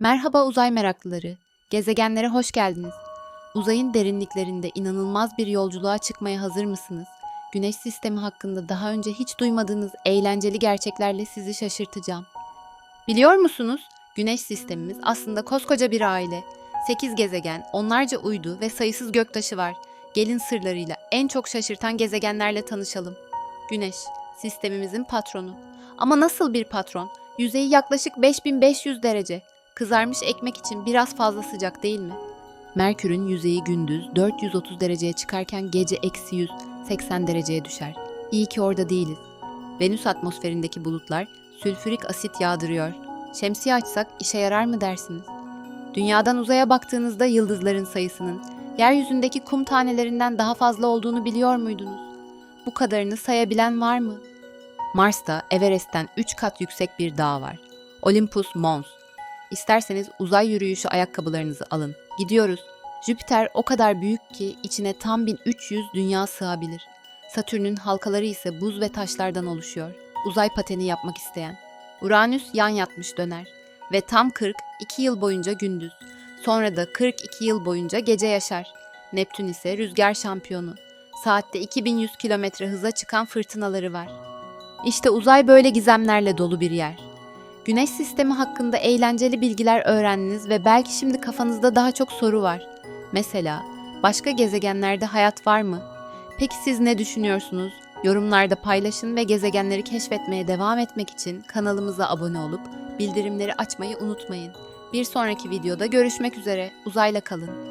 Merhaba uzay meraklıları. Gezegenlere hoş geldiniz. Uzayın derinliklerinde inanılmaz bir yolculuğa çıkmaya hazır mısınız? Güneş sistemi hakkında daha önce hiç duymadığınız eğlenceli gerçeklerle sizi şaşırtacağım. Biliyor musunuz? Güneş sistemimiz aslında koskoca bir aile. 8 gezegen, onlarca uydu ve sayısız göktaşı var. Gelin sırlarıyla en çok şaşırtan gezegenlerle tanışalım. Güneş, sistemimizin patronu. Ama nasıl bir patron? Yüzeyi yaklaşık 5500 derece. Kızarmış ekmek için biraz fazla sıcak değil mi? Merkür'ün yüzeyi gündüz 430 dereceye çıkarken gece eksi 180 dereceye düşer. İyi ki orada değiliz. Venüs atmosferindeki bulutlar sülfürik asit yağdırıyor. Şemsiye açsak işe yarar mı dersiniz? Dünyadan uzaya baktığınızda yıldızların sayısının yeryüzündeki kum tanelerinden daha fazla olduğunu biliyor muydunuz? Bu kadarını sayabilen var mı? Mars'ta Everest'ten 3 kat yüksek bir dağ var. Olympus Mons. İsterseniz uzay yürüyüşü ayakkabılarınızı alın. Gidiyoruz. Jüpiter o kadar büyük ki içine tam 1300 dünya sığabilir. Satürn'ün halkaları ise buz ve taşlardan oluşuyor. Uzay pateni yapmak isteyen. Uranüs yan yatmış döner ve tam 42 yıl boyunca gündüz. Sonra da 42 yıl boyunca gece yaşar. Neptün ise rüzgar şampiyonu. Saatte 2100 kilometre hıza çıkan fırtınaları var. İşte uzay böyle gizemlerle dolu bir yer. Güneş sistemi hakkında eğlenceli bilgiler öğrendiniz ve belki şimdi kafanızda daha çok soru var. Mesela başka gezegenlerde hayat var mı? Peki siz ne düşünüyorsunuz? Yorumlarda paylaşın ve gezegenleri keşfetmeye devam etmek için kanalımıza abone olup bildirimleri açmayı unutmayın. Bir sonraki videoda görüşmek üzere. Uzayla kalın.